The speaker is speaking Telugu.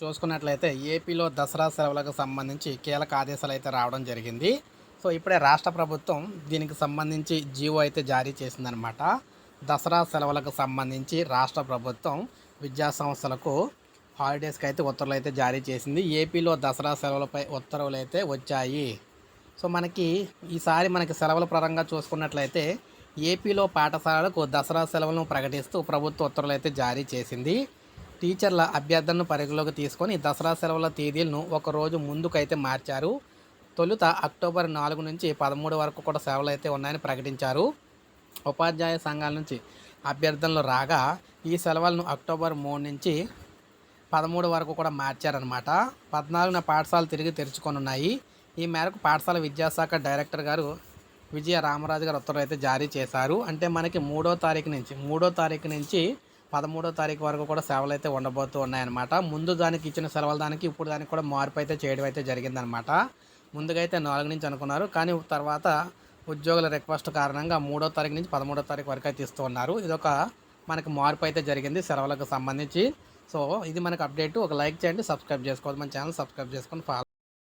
చూసుకున్నట్లయితే ఏపీలో దసరా సెలవులకు సంబంధించి కీలక ఆదేశాలు అయితే రావడం జరిగింది. సో ఇప్పుడే రాష్ట్ర ప్రభుత్వం దీనికి సంబంధించి జీవో అయితే జారీ చేసిందనమాట దసరా సెలవులకు సంబంధించి రాష్ట్ర ప్రభుత్వం విద్యా సంస్థలకు హాలిడేస్కి అయితే ఉత్తర్వులు అయితే జారీ చేసింది. ఏపీలో దసరా సెలవులపై ఉత్తర్వులు అయితే వచ్చాయి. సో మనకి ఈసారి మనకి సెలవుల పరంగా చూసుకున్నట్లయితే ఏపీలో పాఠశాలలకు దసరా సెలవులను ప్రకటిస్తూ ప్రభుత్వ ఉత్తర్వులు అయితే జారీ చేసింది. టీచర్ల అభ్యర్థనను పరిగణలోకి తీసుకొని దసరా సెలవుల తేదీలను ఒక రోజు ముందుకైతే మార్చారు. తొలుత అక్టోబర్ నాలుగు నుంచి పదమూడు వరకు కూడా సెలవులు అయితే ఉన్నాయని ప్రకటించారు. ఉపాధ్యాయ సంఘాల నుంచి అభ్యర్థనలు రాగా ఈ సెలవులను అక్టోబర్ మూడు నుంచి పదమూడు వరకు కూడా మార్చారనమాట పద్నాలుగున పాఠశాలలు తిరిగి తెరుచుకొనున్నాయి. ఈ మేరకు పాఠశాల విద్యాశాఖ డైరెక్టర్ గారు విజయ రామరాజు గారు ఉత్తర్వులు అయితే జారీ చేశారు. అంటే మనకి మూడో తారీఖు నుంచి మూడో తారీఖు నుంచి పదమూడో తారీఖు వరకు కూడా సెలవులు అయితే ఉండబోతూ ఉన్నాయన్నమాట. ముందు దానికి ఇచ్చిన సెలవుల దానికి ఇప్పుడు దానికి కూడా మార్పు అయితే చేయడం అయితే జరిగిందనమాట ముందుగా అయితే నాలుగు నుంచి అనుకున్నారు కానీ తర్వాత ఉద్యోగుల రిక్వెస్ట్ కారణంగా మూడో తారీఖు నుంచి పదమూడో తారీఖు వరకు అయితే ఇస్తూ ఉన్నారు. ఇదొక మనకి మార్పు అయితే జరిగింది సెలవులకు సంబంధించి. సో ఇది మనకు అప్డేట్. ఒక లైక్ చేయండి సబ్స్క్రైబ్ చేసుకోవద్దు. మన ఛానల్ సబ్స్క్రైబ్ చేసుకొని ఫాలో